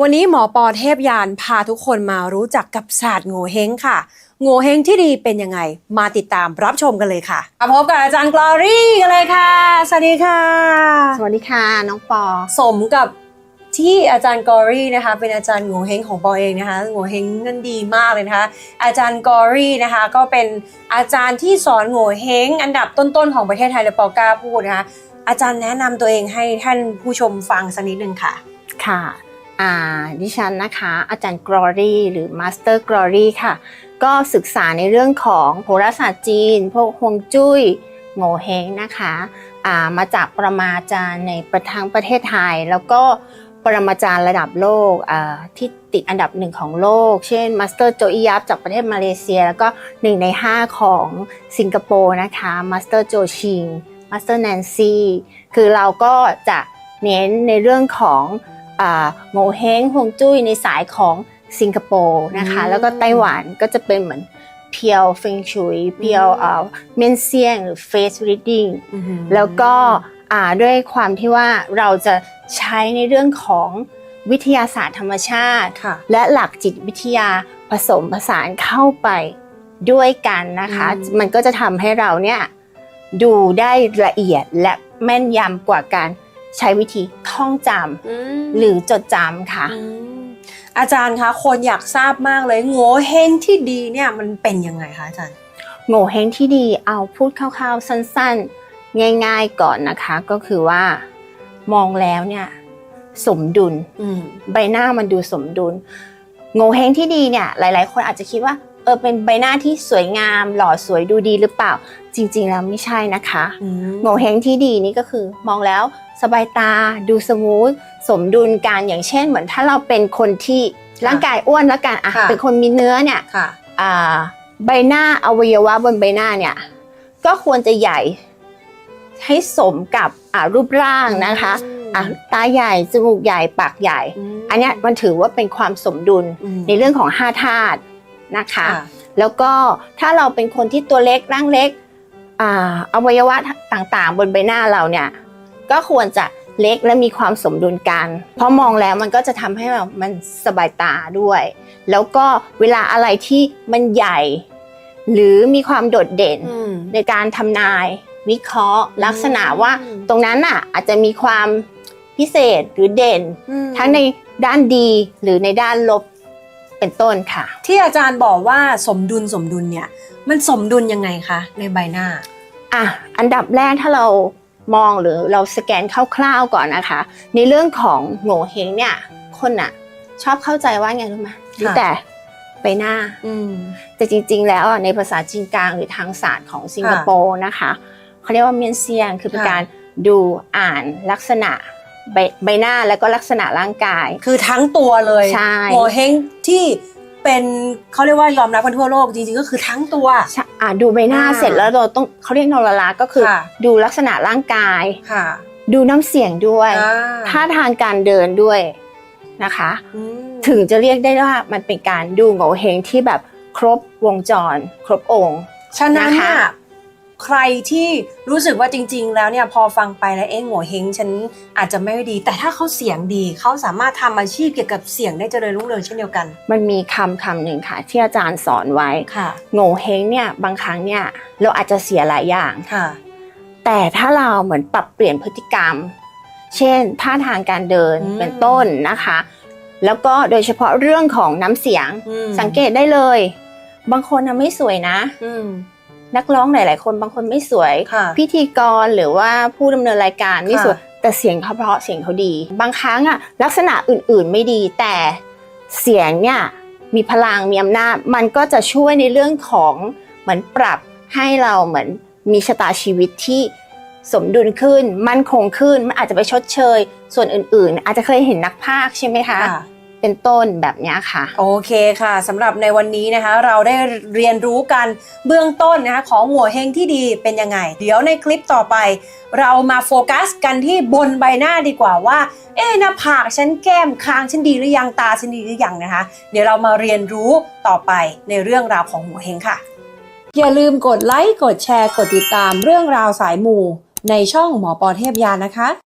วันนี้หมอปอเทพยานพาทุกคนมารู้จักกับศาสตร์โง่เฮงค่ะ โง่เฮงที่ดีเป็นยังไง มาติดตามรับชมกันเลยค่ะมาพบกับอาจารย์กลอรี่กันเลยค่ะ สวัสดีค่ะ สวัสดีค่ะ น้องปอ สมกับที่อาจารย์กอรี่นะคะ เป็นอาจารย์โง่เฮงของปอเองนะคะโง่เฮงนั่นดีมากเลยนะคะ อาจารย์กอรี่นะคะ ก็เป็นอาจารย์ที่สอนโง่เฮงอันดับต้นๆของประเทศไทยเลยปอกล้าพูดนะคะอาจารย์แนะนำตัวเองให้ท่านผู้ชมฟังสักนิดนึงค่ะ ค่ะอ่า ดิฉันนะคะ อาจารย์กรอรี่หรือมาสเตอร์กรอรี่ค่ะ ก็ศึกษาในเรื่องของโหราศาสตร์จีน พวกฮวงจุ้ยโงเฮงนะคะามาจากปรมาจารย์ในประทั้งประเทศไทย แล้วก็ปรมาจารย์ระดับโลกที่ติดอันดับหนึ่งของโลก เช่นมาสเตอร์โจอิยับจากประเทศมาเลเซีย แล้วก็หนึ่งในห้าของสิงคโปร์นะคะมาสเตอร์โจชิงมาสเตอร์แนนซี่คือเราก็จะเน้นในเรื่องของ โงเฮงฮวงจุ้ยในสายของสิงคโปร์นะคะอืมแล้วก็ไต้หวันก็จะเป็นเหมือนเพียวเฟงชุยเพียวเอ่อเมนเซียงหรือเฟสรีดดิ้งแล้วก็อ่าด้วยความที่ว่าเราจะใช้ในเรื่องของวิทยาศาสตร์ธรรมชาติค่ะและหลักจิตวิทยาผสมผสานเข้าไปด้วยกันนะคะอืมมันก็จะทำให้เราเนี่ยดูได้ละเอียดและแม่นยำกว่าการ ใช้วิธีท่องจำหรือจดจำค่ะมอาจารย์คะคนอยากทราบมากเลยโง่เฮงที่ดีเนี่ยมันเป็นยังไงคะอาจารย์โง่เฮงที่ดีเอาพูดคร่าวๆสั้นๆ ง่ายๆก่อนนะคะ ก็คือว่ามองแล้วเนี่ยสมดุลอืมใบหน้ามันดูสมดุลโงเฮงที่ดีเนี่ยหลาย ๆ คนอาจจะคิดว่าเออเป็นใบหน้าที่สวยงาม หล่อสวยดูดีหรือเปล่า จริง ๆ แล้วไม่ใช่นะคะโงเฮงที่ดีนี่ก็คือมองแล้ว สบายตา ดูสมูท สมดุลกันอย่างเช่นเหมือนถ้าเราเป็นคนที่ร่างกายอ้วนแล้วกันอะค่ะ เป็นคนมีเนื้อเนี่ยค่ะ อ่าใบหน้าอวัยวะบนใบหน้าเนี่ย ก็ควรจะใหญ่ให้สมกับอ่ารูปร่างนะคะอะตาใหญ่จมูกใหญ่ปากใหญ่ อันเนี้ยมันถือว่าเป็นความสมดุลอืมในเรื่องของห้าธาตุนะคะค่ะแล้วก็ถ้าเราเป็นคนที่ตัวเล็กร่างเล็กอ่าอวัยวะต่างๆ บนใบหน้าเราเนี่ย ก็ควรจะเล็กและมีความสมดุลกัน เพราะมองแล้วมันก็จะทำให้เรามันสบายตาด้วย แล้วก็เวลาอะไรที่มันใหญ่ หรือมีความโดดเด่นอืมในการทำนาย วิเคราะห์ ลักษณะว่าอืมตรงนั้นน่ะอาจจะมีความพิเศษหรือเด่นอืมทั้งในด้านดีหรือในด้านลบเป็นต้นค่ะ ที่อาจารย์บอกว่าสมดุลสมดุลเนี่ย มันสมดุลยังไงคะในใบหน้าอะอันดับแรกถ้าเรา มองหรือเราสแกนคร่าวๆก่อนนะคะ ในเรื่องของโง่เฮงเนี่ยคนอะชอบเข้าใจว่าไงรู้ไหมดูแต่ใบหน้าอืมแต่จริง ๆ แล้วอะในภาษาจีนกลางหรือทางศาสตร์ของสิงคโปร์นะคะเขาเรียกว่าเมียนเซียงคือเป็นค่ะการดูอ่านลักษณะใบใบหน้าแล้วก็ลักษณะร่างกาย คือทั้งตัวเลยใช่โง่เฮงที่ เป็นเขาเรียกว่ายอมรับกันทั่วโลกจริงๆก็คือทั้งตัวใช่อะดูใบหน้าอ่าเสร็จแล้วเราต้องเขาเรียกนรลักษณ์ก็คือ ค่ะ ดูลักษณะร่างกาย ค่ะดูน้ำเสียงด้วยอ่าท่าทางการเดินด้วยนะคะ อืมถึงจะเรียกได้ว่ามันเป็นการดูโงเฮงที่แบบครบวงจร ครบองค์ ฉะนั้นเนี่ยนะคะ ใครที่รู้สึกว่าจริง ๆ แล้วเนี่ยพอฟังไปแล้วเอ๊ะโง่เฮงฉันอาจจะไม่ดี แต่ถ้าเขาเสียงดีเขาสามารถทำอาชีพเกี่ยวกับเสียงได้เจริญรุ่งเรืองเช่นเดียวกัน มันมีคำคำหนึ่งค่ะ ที่อาจารย์สอนไว้ค่ะโงเฮงเนี่ยบางครั้งเนี่ยเราอาจจะเสียหลายอย่างค่ะ แต่ถ้าเราเหมือนปรับเปลี่ยนพฤติกรรม เช่นท่าทางการเดินอืมเป็นต้นนะคะ แล้วก็โดยเฉพาะเรื่องของน้ำเสียงอืมสังเกตได้เลย บางคนนะไม่สวยนะอืม นักร้องหลาย ๆ คนบางคนไม่สวยค่ะพิธีกรหรือว่าผู้ดำเนินรายการไม่สวยค่ะแต่เสียงเขาเพราะเสียงเขาดี บางครั้งอะลักษณะอื่น ๆ ไม่ดีแต่เสียงเนี่ยมีพลังมีอำนาจมันก็จะช่วยในเรื่องของเหมือนปรับให้เราเหมือนมีชะตาชีวิตที่สมดุลขึ้น มั่นคงขึ้น มันอาจจะไปชดเชย ส่วนอื่นๆ อาจจะเคยเห็นนักพากย์ใช่ไหมคะค่ะ เป็นต้นแบบเนี้ยค่ะ โอเคค่ะสำหรับในวันนี้นะคะ เราได้เรียนรู้กันเบื้องต้นนะคะของหัวเฮงที่ดีเป็นยังไง เดี๋ยวในคลิปต่อไป เรามาโฟกัสกันที่บนใบหน้าดีกว่าว่า เอ๊ะหน้าผากฉันแก้มคางฉันดีหรือยังตาฉันดีหรือยังนะคะ เดี๋ยวเรามาเรียนรู้ต่อไปในเรื่องราวของหัวเฮงค่ะ อย่าลืมกดไลค์กดแชร์กดติดตามเรื่องราวสายมูในช่องหมอปอเทพยานะคะ